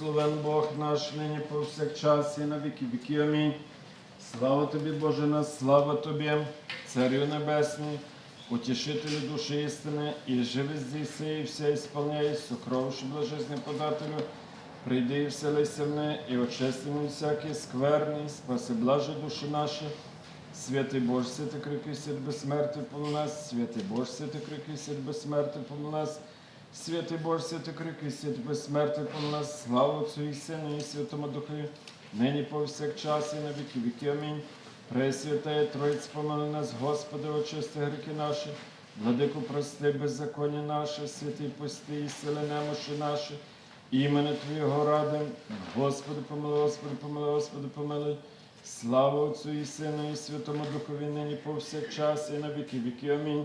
Благословен Бог наш, нині повсякчас і на віки віки. Амінь. Слава тобі, Боже наш, слава тобі, Царю Небесний, утішителю душі істини, і живи здійси, і все ісполняй, сокровище блажесне подателю, прийди і вселися в не, і очисти мені всякий скверний, спаси блаже душі наші. Святий Боже, святий крикий свят безсмертий помил нас, святий Боже, святий крикий свят безсмертий помил нас, святий Боже, святий крикий свят безсмертий помил нас, слава Отцю і Сину і Святому Духові, нині повсякчас і на віки віки. Амінь. Пресвятая Троїць, помили нас, Господи, очисти гріхи наші, владику прости, беззаконня наше, святий пусти і сили немощі наші, імени Твоєго ради, Господи, помилуй, Господи, помилуй, Господи, помилуй. Слава Отцю і Сину, і Святому Духові, нині повсякчас, і на віки віки. Амінь.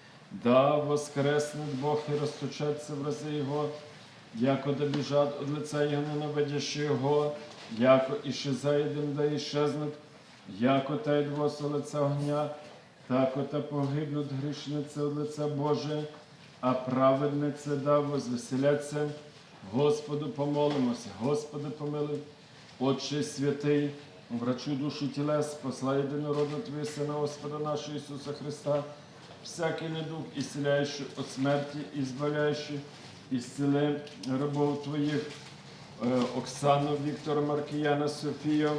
Да воскресне Бог і розточеться в рази Його, яко да біжать од лица Його ненавидящі Його, яко іщезаєдем да іщезнуть, яко та й двосу лиця огня, тако та погибнуть грішниці од лиця Боже, а праведниці да возвеселяться. Господу помолимося, Господи помилуй. Отче святий, врачу душі тілес, посла єдинородного Твого Сина Господа нашого Ісуса Христа, всякий недуг, ісціляючи від смерті, і збавляючи, ісцели рабов Твоїх, е, Оксану, Віктора Маркіяна, Софію,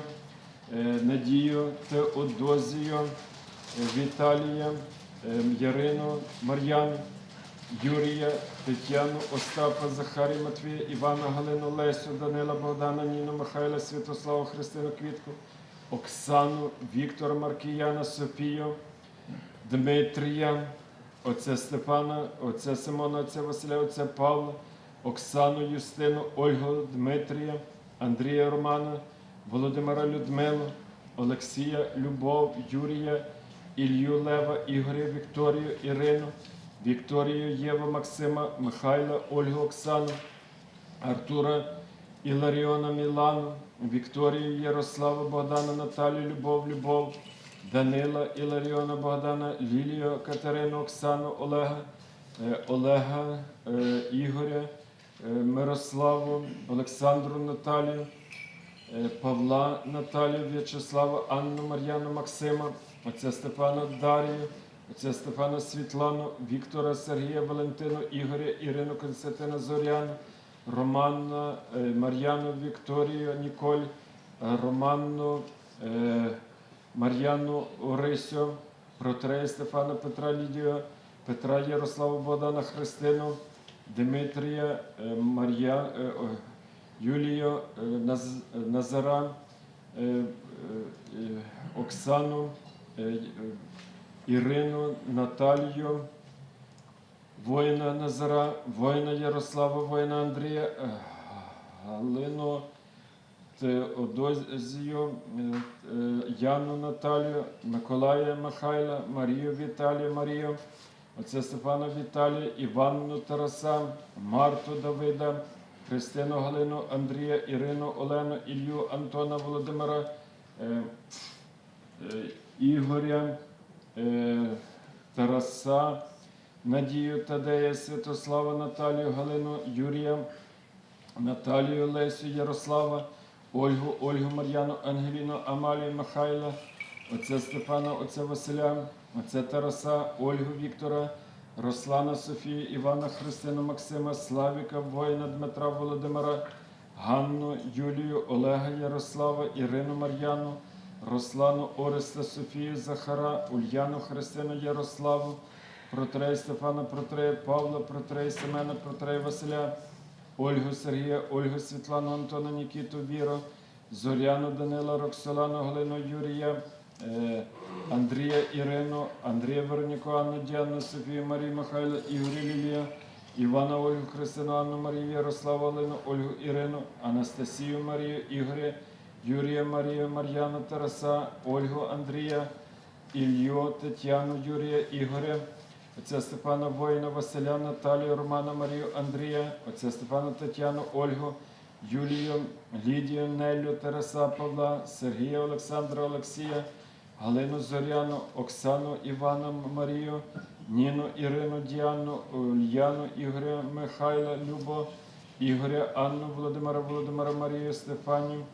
е, Надію, Теодозію, е, Віталія, Ярину, Мар'яну, Юрія, Тетяну, Остапа, Захарія, Матвія, Івана, Галину, Лесю, Данила, Богдана, Ніну, Михайла, Святославу, Христину, Квітку, Оксану, Віктора, Маркіяна, Софію, Дмитрія, отця Степана, отця Симона, отця Василя, отця Павла, Оксану, Юстину, Ольгу, Дмитрія, Андрія Романа, Володимира Людмилу, Олексія, Любов, Юрія, Ілью Лева, Ігоря, Вікторію, Ірину, Вікторію, Єву, Максима, Михайла, Ольгу, Оксану, Артура, Іларіона, Мілану, Вікторію, Ярославу, Богдана, Наталію, Любов, Любов, Данила, Іларіона, Богдана, Лілію, Катерину, Оксану, Олега, е, Олега, е, Ігоря, е, Мирославу, Олександру, Наталію, Павла, Наталію, В'ячеслава, Анну, Мар'яну, Максима, отця Степана, Дарію, отця Стефана, Світлану, Віктора, Сергія, Валентину, Ігоря, Ірину, Константина, Зоряну, Романна, Мар'яну, Вікторію, Ніколь, Романну, Мар'яну Орисю, Протрея Стефана Петра Лідію, Петра Ярослава Богдана Христину, Дмитрія, Мар'я, Юлію, Назара, Оксану, Ірину, Наталію, воїна Назара, воїна Ярослава, воїна Андрія, е, Галину, Теодозію, е, е, Яну Наталію, Миколая Михайла, Марію Віталію Марію, отця Стефана Віталія, Іванну Тараса, Марту Давида, Христину Галину, Андрія, Ірину, Олену, Ілью, Антона Володимира, е, Ігоря, Тараса, Надію Тадея, Святослава, Наталію, Галину, Юрія, Наталію, Лесю, Ярослава, Ольгу, Ольгу, Мар'яну, Ангеліну, Амалію, Михайла, отця Степана, отця Василя, отця Тараса, Ольгу Віктора, Руслана Софію, Івана Христину, Максима, Славіка, воїна Дмитра Володимира, Ганну, Юлію, Олега Ярослава, Ірину Мар'яну, Руслану Ореста, Софію, Захара, Ульяну Христину, Ярославу, Протрея Стефана, Протрея Павла, Протрея Семена, Протрея Василя, Ольгу Сергія, Ольгу Світлану, Антона, Нікіту, Віру, Зоряну, Данила, Роксолану, Галину, Юрія, е, Андрія Ірину, Андрія Вероніку, Анну, Діану, Софію, Марію Михайла, Ігоря Лілія, Івана Ольгу Христину, Анну Марію, Ярославу Олину, Ольгу Ірину, Анастасію Марію, Ігоря, Юрія Марію, Мар'яну Тараса, Ольгу Андрія, Ілью, Тетяну, Юрія, Ігоря, отця Степана Воїна, Василя, Наталію, Романа Марію, Андрія, отця Степана Тетяну, Ольгу, Юлію, Лідію, Нелю, Тараса Павла, Сергія Олександра Олексія, Галину Зоряну, Оксану Івана Марію, Ніну Ірину Діану, Ульяну Ігоря Михайла Любо, Ігоря Анну Володимира Володимира Марію Стефанію,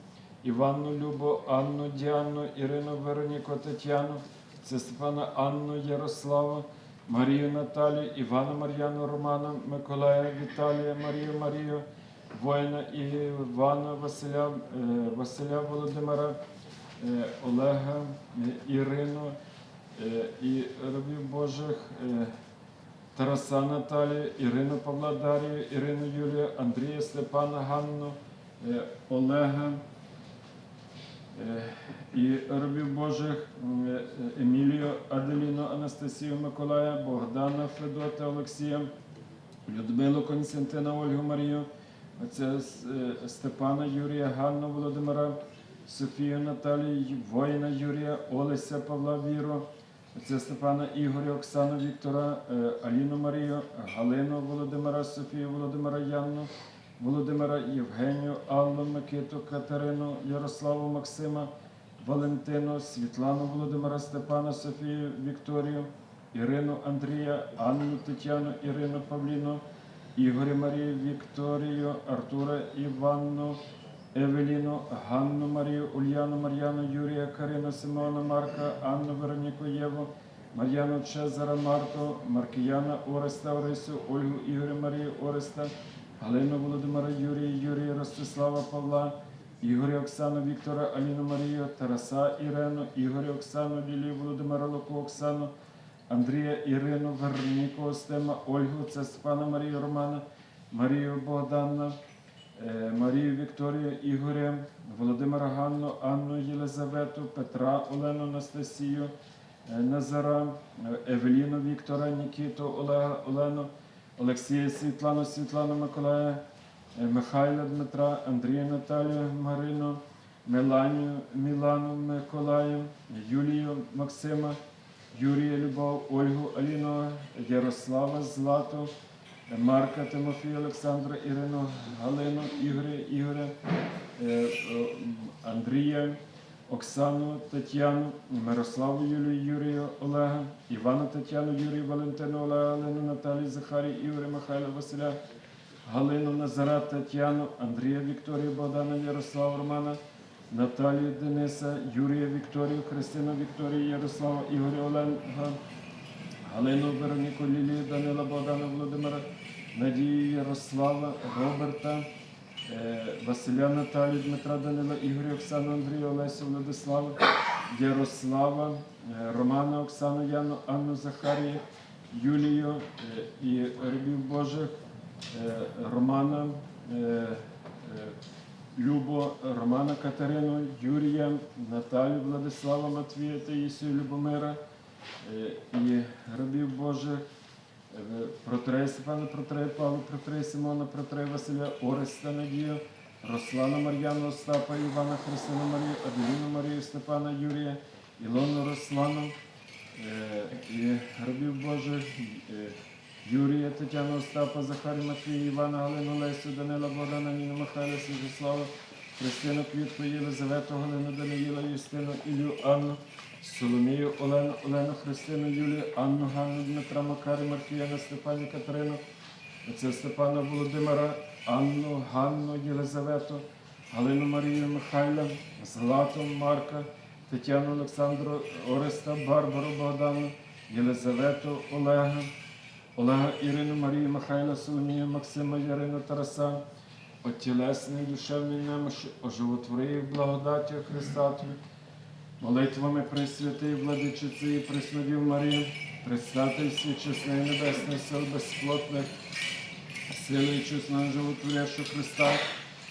Іванну Любо, Анну Діану, Ірину Вероніку Тетяну, це Степана Анну Ярославу, Марію Наталію, Івана Мар'яну Романа, Миколая Віталія, Марію Марію, воїна Івана Василя, е, Василя Володимира, е, Олега, е, Ірину і рабів Божих. Тараса Наталію, Ірину Павла Дарію, Ірину Юлію, Андрія Степана Ганну, Олега і рабів Божих е, Емілію, Аделіну, Анастасію Миколая, Богдана Федота Олексія, Людмилу Константина Ольгу Марію, отця е, Степана Юрія, Ганну Володимира, Софію Наталію, воїна Юрія, Олеся Павла Віру, отця Степана Ігоря, Оксану Віктора, е, Аліну Марію, Галину Володимира, Софію Володимира Янну, Володимира Євгенію, Аллу Микиту, Катерину, Ярославу Максима, Валентину, Світлану Володимира, Степана, Софію Вікторію, Ірину Андрія, Анну Тетяну, Ірину Павліну, Ігоря Марію Вікторію, Артура Іванну, Евеліну, Ганну Марію, Ульяну Мар'яну, Юрія, Карину, Симона, Марка, Анну Вероніку Єву, Мар'яну Чезара, Марту, Маркіяна Ореста, Орисю, Ольгу Ігоря Марію Ореста, Галину Володимира Юрія, Юрія Ростислава Павла, Ігоря Оксану Віктора, Аліну Марію, Тараса Ірену, Ігоря Оксану, Лілію Володимира Луку Оксану, Андрія Ірину, Вероніку Остема, Ольгу, це Степана Марію Романа, Марію Богдана, е, Марію Вікторію Ігоря, Володимира Ганну, Анну Єлизавету, Петра Олену Анастасію, е, Назара, Евеліну Віктора, Нікіту, Олега Олену, Олексія Світлану, Світлану Миколая, е, Михайла Дмитра, Андрія Наталію, Марину, Меланію, Мілану Миколаю, Юлію Максима, Юрія Любов, Ольгу Аліну, Ярослава Злату, Марка Тимофія Олександра, Ірину, Галину, Ігоря, Ігоря, е, е, Андрія, Оксану, Тетяну, Мирославу Юлію, Юрія, Олега, Івана Тетяну, Юрію, Валентину, Олега, Алину, Наталію, Захарію, Ігоря, Михайла, Василя, Галину, Назара, Тетяну, Андрія, Вікторію, Богдана, Ярослава, Романа, Наталію, Дениса, Юрія, Вікторію, Христину, Вікторію, Ярослава, Ігоря, Оленга, Галину, Вероніку, Лілію, Данила, Богдана, Володимира, Надію, Ярослава, Роберта, Василя, Наталію, Дмитра, Данила, Ігоря, Оксану, Андрія, Олесю, Владислава, Ярослава, е, Романа, Оксану, Яну, Анну, Захарію, Юлію е, і рабів Божих, е, Романа, е, е, Любо, Романа Катерину, Юрія, Наталію, Владислава, Матвія, Таїсію, Любомира е, і рабів Божих, Протрея Степана, Протрея Павла, Протрея Симона, Протрея Василя, Ореста Надію, Руслана Мар'яну, Остапа, Івана, Христину Марію, Аделіну Марію, Степана Юрія, Ілону Руслану е, і рабів Божих, е, Юрія, Тетяну, Остапа, Захарі, Матвія, Івана, Галину, Лесю, Данила, Богдана, Ніну, Михайла, Святослава, Христину, Квітку, Єлизавету, Галину, Даниїла, Юстину, Ілю, Анну, Соломію, Олену, Олену, Христину, Юлію, Анну, Ганну, Дмитра, Макарі, Маркіяна, Степані, Катерину, отця Степана Володимира, Анну, Ганну, Єлизавету, Галину Марію Михайла, Злату, Марка, Тетяну Олександру, Ореста, Барбару Богдану, Єлизавету, Олега, Олега Ірину, Марію Михайла, Соломію, Максима, Ярину, Тараса, отілесний душевний немощі, оживотвори їх благодаттю Христа Твій, молитвами Пресвятої Владичиці і Преснодів Марії, предстатель свічесної небесної сил безплотних, силою чесного животворящого Христа,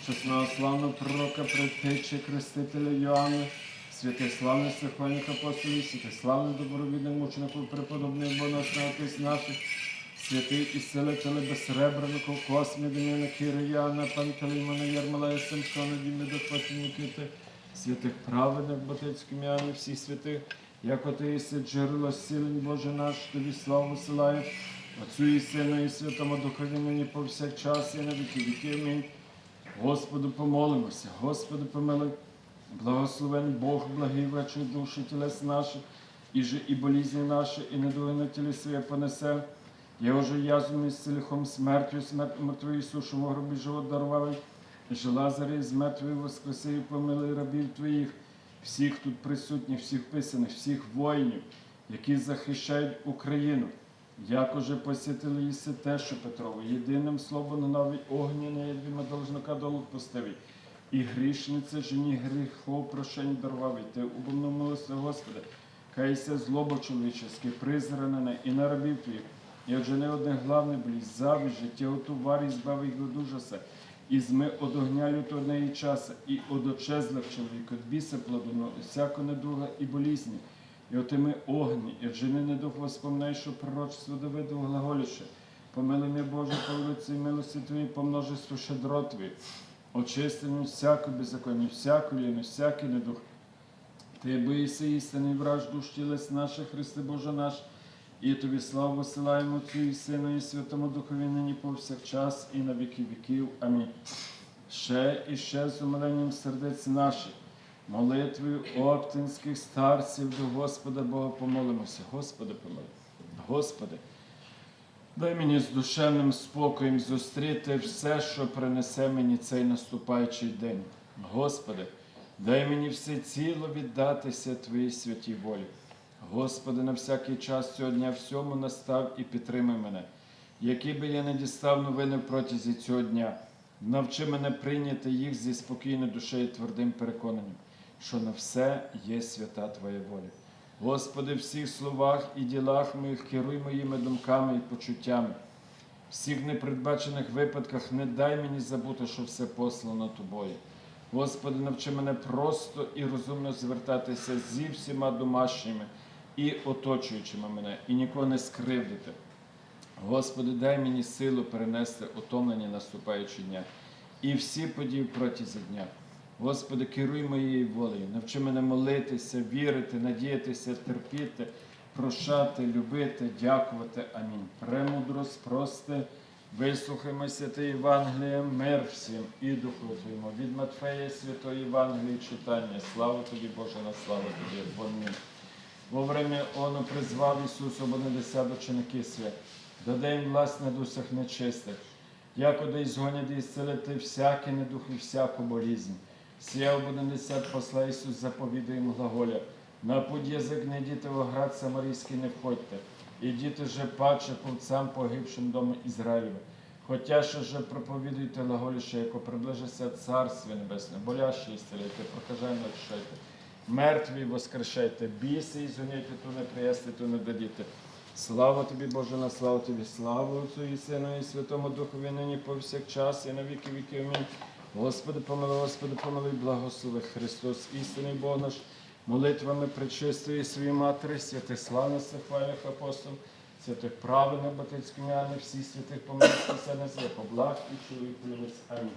чесного славного пророка, предтечі, крестителя Йоанна, святих славних сихвальних апостолів, святих славних добровідних мучеників, преподобних боносних отець наших, святий і селителе безсребреника, космі, Деміна, Кирияна, Пантелеймона, Ярмалая, Самсона, Діми, Дохваті, Нікити, святих праведних, Батицьким ім'ями всіх святих, як ти єси джерело силень Боже наш, тобі славу силаю, Отцю і Сину і Святому Духові нині повсякчас і на віки віки. Амінь. Господу помолимося, Господи помилуй, благословен Бог, благий вечір душі тілес наших, і же і болізні наші, і недуги на тілі своє понесе. Я уже язом із лихом смертю, смерть мертву Ісушу, в гробі живот дарував, і же Лазарі з мертвої воскреси і помилуй рабів Твоїх, всіх тут присутніх, всіх писаних, всіх воїнів, які захищають Україну. Як уже посітили їси те, що Петрово, єдиним словом на новій огні на єдвіма должника долу поставить. І грішниця жені гріхов прощень дарував, ти убомно милости Господи, кайся злобо чоловічеське, призранене і на рабів твоїх, і отже не одне главне болість, завість, життя товарі, збави від ужаса, і зми од огня лютого неї часа, і од очезлих чоловік, від біса плодону, всяко недуга і болізні, і отими огні, і жени не дух воспоминай, що пророчество Давиду глаголіше. Помилуй мене, Боже, по велиці милості Твої, по множеству щедро Твої, очистимо всяку беззаконні, всяку ліну, всякий недух. Ти боїся істини, враж душ тілес наших, Христе Боже наш, і тобі славу посилаємо Отцю і Сину, і Святому Духові нині повсякчас, і на віки віків. Амінь. Ще і ще з умиленням сердець наших, молитвою оптинських старців до Господа Бога помолимося. Господи, помилуй. Господи, дай мені з душевним спокоєм зустріти все, що принесе мені цей наступаючий день. Господи, дай мені все ціло віддатися Твоїй святій волі. Господи, на всякий час цього дня всьому настав і підтримай мене, які би я не дістав новини протязі цього дня. Навчи мене прийняти їх зі спокійною душею і твердим переконанням, що на все є свята Твоя воля. Господи, в всіх словах і ділах моїх керуй моїми думками і почуттями. В всіх непередбачених випадках не дай мені забути, що все послано Тобою. Господи, навчи мене просто і розумно звертатися зі всіма домашніми і оточуючими мене, і нікого не скривдити. Господи, дай мені силу перенести утомлення наступаючі дня і всі події протязі дня. Господи, керуй моєю волею, навчи мене молитися, вірити, надіятися, терпіти, прощати, любити, дякувати. Амінь. Премудрость, прости, вислухаймо святе Євангеліє, мир всім і Духу Твоєму. Від Матфея Святої Євангелії читання. Слава тобі, Боже, на славу тобі. Амінь. Во время оно призвав Ісус обонедеся до чиники свят, даде їм власть на дусях нечистих, якоди ізгонять і зцелити всякий недух і всяку болізнь. Сія обонедесят посла Ісус заповідує їм глаголя, на путь язик не діти в оград Самарійський не входьте, і діти же паче повцям погибшим дому Ізраїлю. Хотя що же проповідуйте глаголіше, яко приближиться Царстві Небесне, боляще ісцеляйте, прокажаємо очищайте. Мертві воскрешайте, біси і зуняйте, ту не приясти, ту не дадіте. Слава тобі, Боже, на славу тобі, славу Отцю і Сину, і Святому Духові нині повсякчас, і на віки віки. Амінь. Господи, помилуй, Господи, помилуй, благослови Христос, істинний Бог наш, молитвами пречистої своєї Матері, святих славних хвалях апостол, святих праведних батьківських м'яни, всіх святих помилуй, все нас є, поблаг і чоловік Амінь.